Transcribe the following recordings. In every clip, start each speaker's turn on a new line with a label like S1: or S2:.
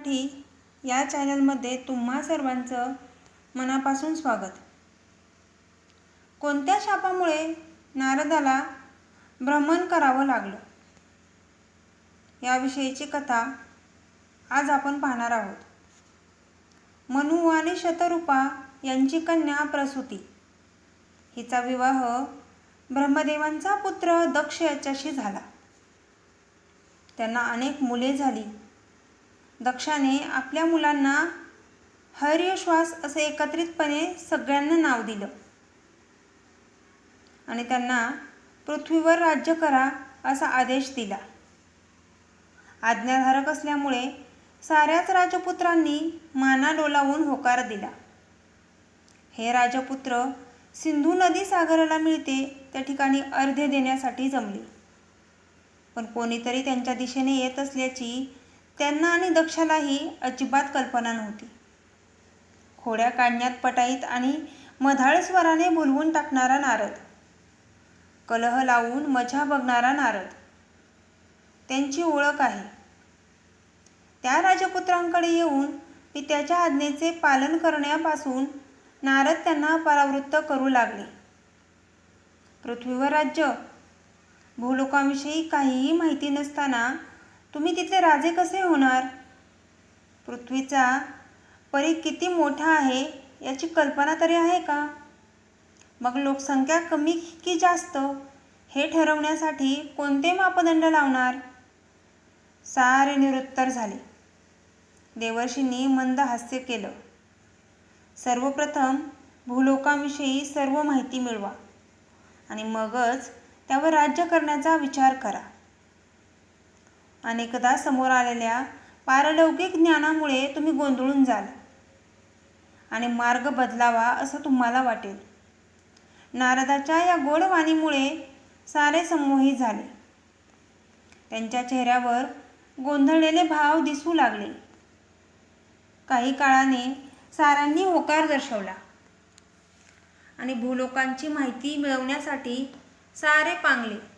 S1: मराठी या चॅनलमध्ये तुम्हा सर्वांचं मनापासून स्वागत. कोणत्या शापामुळे नारदाला भ्रमण करावं लागलं? याविषयीची कथा आज आपण पाहणार आहोत. मनु आणि शतरूपा यांची कन्या प्रसूती. हिचा विवाह ब्रह्मदेवांचा पुत्र दक्ष याच्याशी झाला. त्यांना अनेक मुले झाली. दक्षाने आपल्या मुलांना हर्यश्वास असे एकत्रितपणे सगळ्यांना नाव दिलं. आणि त्यांना पृथ्वीवर राज्य करा असा आदेश दिला. आज्ञाधारक असल्यामुळे साऱ्याच राजपुत्रांनी माना डोलावून होकार दिला. हे राजपुत्र सिंधू नदी सागराला मिळते त्या ठिकाणी अर्धे देण्यासाठी जमले. पण कोणीतरी त्यांच्या दिशेने येत असल्याची त्यांना आणि दक्षालाही अजिबात कल्पना नव्हती. खोड्या काढण्यात पटाईत आणि मधाळ स्वराने भुलवून टाकणारा नारद. कलह लावून मजा बघणारा नारद. त्यांची ओळख आहे. त्या राजपुत्रांकडे येऊन पित्याच्या आज्ञेचे पालन करण्यापासून नारद त्यांना परावृत्त करू लागले. पृथ्वीवर राज्य. भूलोकांविषयी काहीही माहिती नसताना तुम्ही तिथले राजे कसे होणार? पृथ्वीचा परी किती मोठा आहे याची कल्पना तरी आहे का? मग लोकसंख्या कमी की जास्त हे ठरवण्यासाठी कोणते मापदंड लावणार? सारे निरुत्तर झाले. देवर्षींनी मंद हास्य केलं. सर्वप्रथम भूलोकांविषयी सर्व माहिती मिळवा आणि मगच त्यावर राज्य करण्याचा विचार करा. अनेकदा समोर आलेल्या पारलौकिक ज्ञानामुळे तुम्ही गोंधळून जाल. आणि मार्ग बदलावा असं तुम्हाला वाटेल. नारदाच्या या गोड वाणीमुळे सारे संमोही झाले. त्यांच्या चेहऱ्यावर गोंधळलेले भाव दिसू लागले. काही काळाने सारांनी होकार दर्शवला. आणि भूलोकांची माहिती मिळवण्यासाठी सारे पांगले.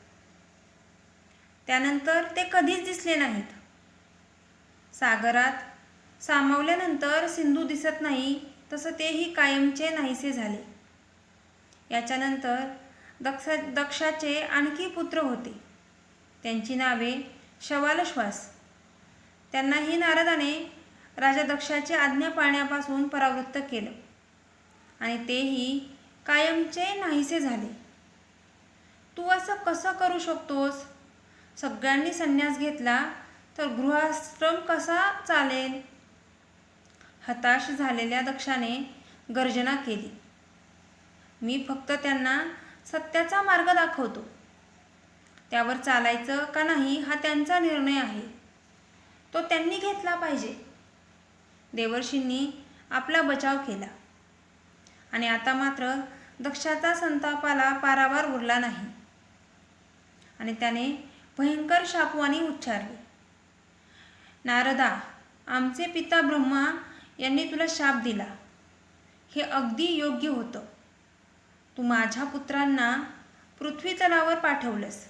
S1: त्यानंतर ते कधीच दिसले नाहीत. सागरात सामावल्यानंतर सिंधू दिसत नाही तसं तेही कायमचे नाहीसे झाले. याच्यानंतर दक्ष दक्षाचे आणखी पुत्र होते. त्यांची नावे शवालश्वास. त्यांनाही नारदाने राजा दक्षाची आज्ञा पाळण्यापासून परावृत्त केलं. आणि तेही कायमचे नाहीसे झाले. तू असं कसं करू शकतोस? सगळ्यांनी संन्यास घेतला तर गृहाश्रम कसा चालेल? हताश झालेल्या दक्षाने गर्जना केली. मी फक्त त्यांना सत्याचा मार्ग दाखवतो. त्यावर चालायचं का नाही हा त्यांचा निर्णय आहे. तो त्यांनी घेतला पाहिजे. देवर्षींनी आपला बचाव केला. आणि आता मात्र दक्षाचा संतापाला पारावार उरला नाही. आणि त्याने भयंकर शापवानी उच्चारले. नारदा आमचे पिता ब्रह्मा यांनी तुला शाप दिला. हे अगदी योग्य होतं. तू माझ्या पुत्रांना पृथ्वी तलावर पाठवलंस.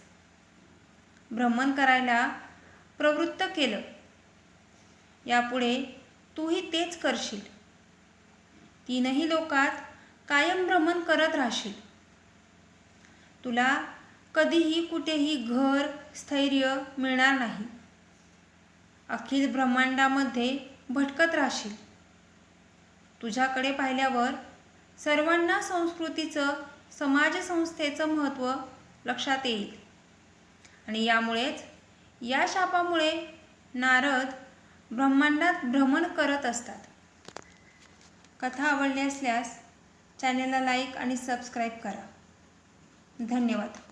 S1: भ्रमण करायला प्रवृत्त केलं. यापुढे तूही तेच करशील. तीनही लोकात कायम भ्रमण करत राहशील. तुला कधीही कुठेही घर स्थैर्य मिळणार नाही. अखिल ब्रह्मांडामध्ये भटकत राहशील. तुझ्याकडे पाहिल्यावर सर्वांना संस्कृतीचं समाजसंस्थेचं महत्त्व लक्षात येईल. आणि यामुळेच या शापामुळे नारद ब्रह्मांडात भ्रमण करत असतात. कथा आवडली असल्यास चॅनेलला लाईक आणि सबस्क्राईब करा. धन्यवाद.